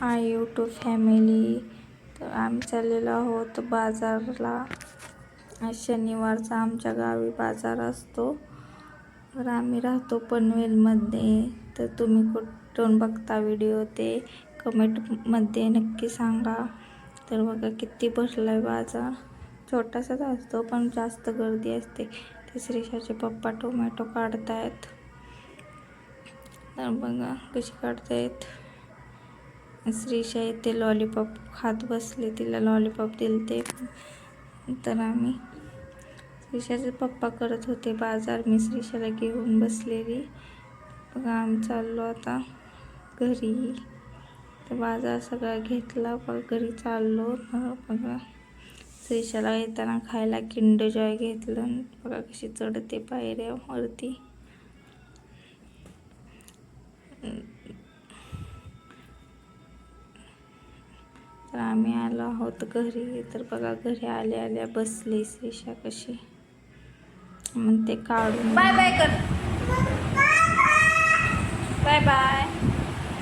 Hi YouTube family तर आम्ही चाललेलो आहोत बाजारला. शनिवारचा आमच्या गावी बाजार असतो. तर आम्ही राहतो पनवेलमध्ये. तर तुम्ही कुठून बघता व्हिडिओ ते कमेंटमध्ये नक्की सांगा. तर बघा किती भरला आहे बाजार छोटासाच असतो पण जास्त गर्दी असते. ते श्रीषाचे पप्पा टोमॅटो काढतायत. तर बघा कशी काढतायत. श्रीषा येते लॉलीपॉप खात बसले. तिला लॉलीपॉप दिले ते तर आम्ही श्रीषाचे पप्पा करत होते बाजार. मी श्रीषाला घेऊन बसलेली. बघा आम्ही चाललो आता घरी. तर बाजार सगळा घेतला. मग घरी चाललो बघा श्रीषाला येताना खायला किंड जॉय घेतलं. बघा कशी चढते पायऱ्या वरती. तर आम्ही आलो आहोत घरी. तर बघा घरी आल्या आल्या बसली श्रीषा कशी. मग ते काढून बाय बाय कर. Bye bye.